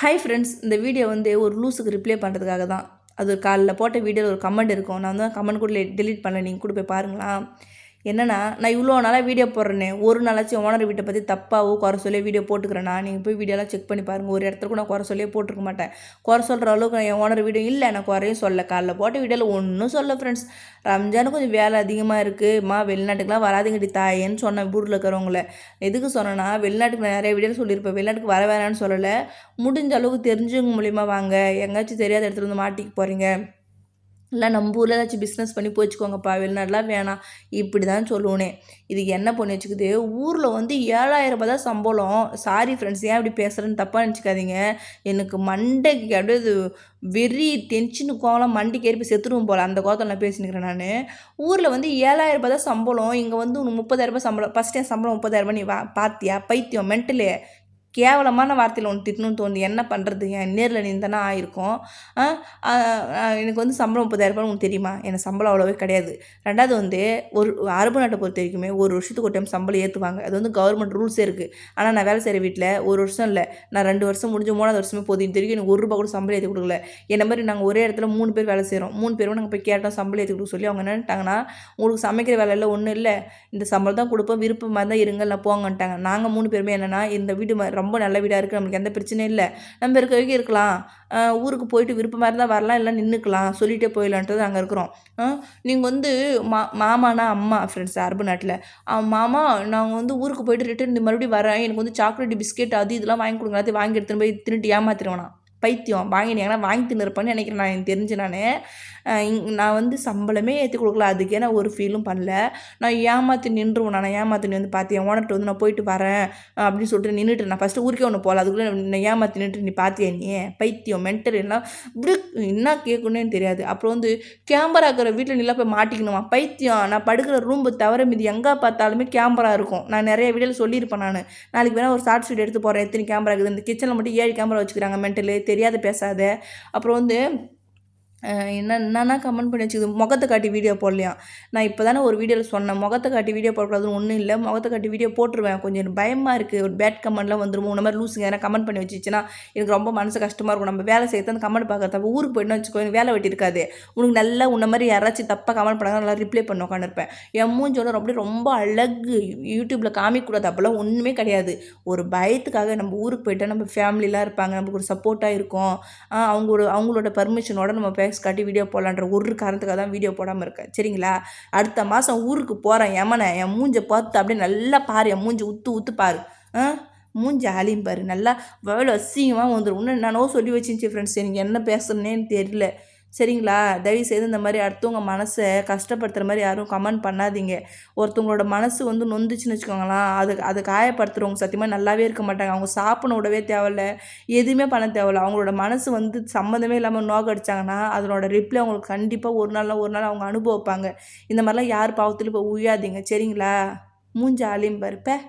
Hi friends இந்த video வந்து ஒரு லூஸுக்கு ரிப்ளை பண்ணுறதுக்காக தான். அது காலைல போட்ட வீடியோவில் ஒரு கமெண்ட் இருக்கும். நான் வந்து கமெண்ட் கூட டெலிட் பண்ணல. நீங்கள் கூட போய் பாருங்களா என்னென்னா நான் இவ்வளோ நாளாக வீடியோ போடுறேனே ஒரு நாளாச்சும் ஓனர் வீட்டை பற்றி தப்பாகவோ குறை சொல்லி வீடியோ போட்டுக்கிறேன்னா நீங்கள் போய் வீடியோலாம் செக் பண்ணி பாருங்கள் ஒரு இடத்துல கூட நான் குறை சொல்லியே போட்டிருக்க மாட்டேன். குறை சொல்கிற அளவுக்கு என் ஓனர் வீடியோ இல்லை நான் குறையும் சொல்ல காலைல போட்ட வீடியோவில் ஒன்றும் சொல்ல ஃப்ரெண்ட்ஸ் ரம்ஜானு கொஞ்சம் வேலை அதிகமாக இருக்குது வெளிநாட்டுக்கெலாம் வெளிநாட்டுக்குலாம் வராதுங்கடி தாயேன்னு சொன்னேன் ஊரில் இருக்கிறவங்கள. எதுக்கு சொன்னேன்னா வெளிநாட்டுக்கு நிறைய வீடியோ சொல்லியிருப்பேன். வெளிநாட்டுக்கு வர வேணான்னு சொல்லலை. முடிஞ்ச அளவுக்கு தெரிஞ்சவங்க மூலிமா வாங்க. எங்கேயாச்சும் தெரியாத இடத்துல வந்து மாட்டிக்க போகிறீங்க இல்லை நம்ம ஊரில் ஏதாச்சும் பிஸ்னஸ் பண்ணி போச்சுக்கோங்கப்பா வெளிநாடுலாம் வேணாம் இப்படி தான் சொல்லுவேனே. இதுக்கு என்ன பண்ணி வச்சுக்குது? ஊரில் வந்து ஏழாயிரம் ரூபாய் தான் சம்பளம். சாரி ஃப்ரெண்ட்ஸ் ஏன் இப்படி பேசுகிறேன்னு தப்பாக நினச்சிக்காதீங்க. எனக்கு மண்டைக்கு அப்படியே இது வெறி டென்ஷனு கோலம் மண்டைக்கு ஏறி போய் செத்துருவோம் போல். அந்த கோலத்தில் நான் பேசினுக்கிறேன் நான். ஊரில் வந்து ஏழாயிரம் ரூபாய் தான் சம்பளம். இங்கே வந்து உனக்கு முப்பதாயிரரூபா சம்பளம். ஃபஸ்ட் டைம் சம்பளம் முப்பதாயிரரூபா நீ வா பார்த்தியா பைத்தியம் மென்டலே கேவலமான வார்த்தையில் ஒன்று திட்டணும்னு தோணுது. என்ன பண்ணுறது என் நேரில் நின்றனா ஆயிருக்கும். எனக்கு வந்து சம்பளம் முப்பதாயிரரூபா உங்களுக்கு தெரியுமா? எனக்கு சம்பளம் அவ்வளோவே கிடையாது. ரெண்டாவது வந்து ஒரு அரபு நாட்டை பொறுத்த வரைக்குமே ஒரு வருஷத்துக்கு ஒரு டைம் சம்பளம் ஏற்றுவாங்க அது வந்து கவர்மெண்ட் ரூல்ஸே இருக்குது ஆனால் நான் வேலை செய்கிற வீட்டில் ஒரு வருஷம் இல்லை. நான் ரெண்டு வருஷம் முடிஞ்சு மூணாவது வருஷமே போதும் தெரியும் எனக்கு ஒரு ரூபா கூட சம்பளம் ஏற்றி கொடுக்கல. என்ன மாதிரி நாங்கள் ஒரே இடத்துல மூணு பேர் வேலை செய்கிறோம் மூணு பேரும் நாங்கள் போய் கேட்டோம் சம்பளம் ஏற்றி கொடுக்க சொல்லி. அவங்க என்னட்டாங்கன்னா உங்களுக்கு சமைக்கிற வேலையில் ஒன்றும் இல்லை. இந்த சம்பளம் தான் கொடுப்போம். விருப்பமாக தான் இருங்க இல்லை போங்கன்ட்டாங்க. நாங்கள் மூணு பேருமே என்னென்னா இந்த ரொம்ப நல்ல வீடாக இருக்குது நம்மளுக்கு எந்த பிரச்சனையும் இல்லை. நம்ம இருக்க வரைக்கும் இருக்கலாம். ஊருக்கு போயிட்டு விருப்பமாக இருந்தால் வரலாம் இல்லை நின்றுக்கலாம் சொல்லிகிட்டே போயிடலான்ட்டு அங்கே இருக்கிறோம். நீங்கள் வந்து மா மாமானா அம்மா ஃப்ரெண்ட்ஸ் அரபு நாட்டில். மாமா நாங்கள் வந்து ஊருக்கு போயிட்டு ரிட்டர்ன் மறுபடியும் வரேன். எனக்கு வந்து சாக்லேட் பிஸ்கெட் அது இதெல்லாம் வாங்கி கொடுங்க எல்லாத்தையும் வாங்கி எடுத்துன்னு போய் திருட்டு ஏமாத்திடுவேனா. பைத்தியம். வாங்கினீங்கன்னா வாங்கி தின்னுருப்பேன்னு நினைக்கிறேன் நான் எனக்கு தெரிஞ்சு நான். நான் வந்து சம்பளமே ஏற்றி கொடுக்கல. அதுக்கே நான் ஒரு ஃபீலும் பண்ணல. நான் ஏமாற்றி நின்றுவோம் நான் ஏமாற்றி வந்து பார்த்தியா ஓனர்கிட்ட வந்து நான் போயிட்டு வரேன். அப்படின்னு சொல்லிட்டு நின்றுட்டு நான் ஃபஸ்ட்டு ஊருக்கே ஒன்று போகல. அதுக்குள்ளே நான் ஏமாற்றி நின்றுட்டு நீ பார்த்தியா நீ? பைத்தியம் மென்டல் எல்லாம் இப்படி என்ன கேட்கணுன்னு தெரியாது. அப்புறம் வந்து கேமரா இருக்கிற வீட்டில் நிலா போய் மாட்டிக்கணுமா? பைத்தியம். நான் படுக்கிற ரூம்பு தவிர மீது எங்கே பார்த்தாலுமே கேமரா இருக்கும். நான் நிறைய வீடியோவில் சொல்லியிருப்பேன் நான். நாளைக்கு வேணால் ஒரு ஷார்ட்ஸ் வீடியோ எடுத்து போகிறேன் எத்தனை கேமரா இருக்குது? இந்த கிச்சனில் மட்டும் ஏழு கேமரா வச்சுக்கிறாங்க மென்டலு தெரியாத பேசாத. அப்புறம் வந்து என்ன என்னென்னா கமெண்ட் பண்ணி வச்சுக்குது முகத்தை காட்டி வீடியோ போடலையா? நான் இப்போ தானே ஒரு வீடியோவில் சொன்னேன் முகத்தை காட்டி வீடியோ போடக்கூடாதுன்னு ஒன்றும் இல்லை முகத்தை காட்டி வீடியோ போட்டுருவேன். கொஞ்சம் பயமாக இருக்குது ஒரு பேட் கமெண்ட்லாம் வந்துருமோ இந்த மாதிரி லூஸுங்க ஏன்னா கமெண்ட் பண்ணி வச்சுச்சுன்னா எனக்கு ரொம்ப மனசு கஷ்டமாக இருக்கும். நம்ம வேலை செய்யறது அந்த கமெண்ட் பார்க்குறது. அப்போ ஊருக்கு போயிட்டு வச்சுக்கோ வேலை வெட்டி இருக்காது. உனக்கு நல்லா உன்ன மாதிரி யாராச்சும் தப்பாக கமெண்ட் பண்ணாங்க நல்லா ரிப்ளை பண்ண உட்காந்துருப்பேன் என் மூஞ்சோட ரொம்ப ரொம்ப அழகு யூடியூப்பில் காமிக்கூடாது அப்போல்லாம் ஒன்றுமே கிடையாது. ஒரு பயத்துக்காக நம்ம ஊருக்கு போயிட்டால் நம்ம ஃபேமிலிலாம் இருப்பாங்க நமக்கு ஒரு சப்போர்ட்டாக இருக்கும். அவங்களோட அவங்களோட பர்மிஷனோட நம்ம ஃபேஸ் காட்டி வீடியோ போடலான்ற ஒரு காரணத்துக்காக தான் வீடியோ போடாமல் இருக்கேன். சரிங்களா? அடுத்த மாதம் ஊருக்கு போகிறேன் எமனை என் மூஞ்சை பார்த்து அப்படியே நல்லா பாரு. என் மூஞ்சி உத்து உத்து பாரு. ஆ? மூஞ்சி ஆலியும் பாரு. நல்லா வேலை அசிங்கமாக வந்துடும் இன்னும் என்னன்னோ சொல்லி வச்சிருந்துச்சு ஃப்ரெண்ட்ஸ் எனக்கு என்ன பேசுறேன்னு தெரியல. சரிங்களா? தயவுசெய்து இந்த மாதிரி அடுத்தவங்க மனசை கஷ்டப்படுத்துகிற மாதிரி யாரும் கமெண்ட் பண்ணாதீங்க. ஒருத்தவங்களோட மனசு வந்து நொந்துச்சுன்னு வச்சுக்கோங்களேன். அது அதை காயப்படுத்துகிறவங்க சத்தியமாக நல்லாவே இருக்க மாட்டாங்க. அவங்க சாப்பிட விடவே தேவையில்ல. எதுவுமே பண்ண தேவையில்ல. அவங்களோட மனசு வந்து சம்மந்தமே இல்லாமல் நோக்க அடித்தாங்கன்னா அதனோட ரிப்ளை அவங்களுக்கு கண்டிப்பாக ஒரு நாளில் ஒரு நாள் அவங்க அனுபவிப்பாங்க. இந்த மாதிரிலாம் யார் பாவத்தில் இப்போ உயாதீங்க சரிங்களா? மூஞ்சி அலிம்பருப்பேன்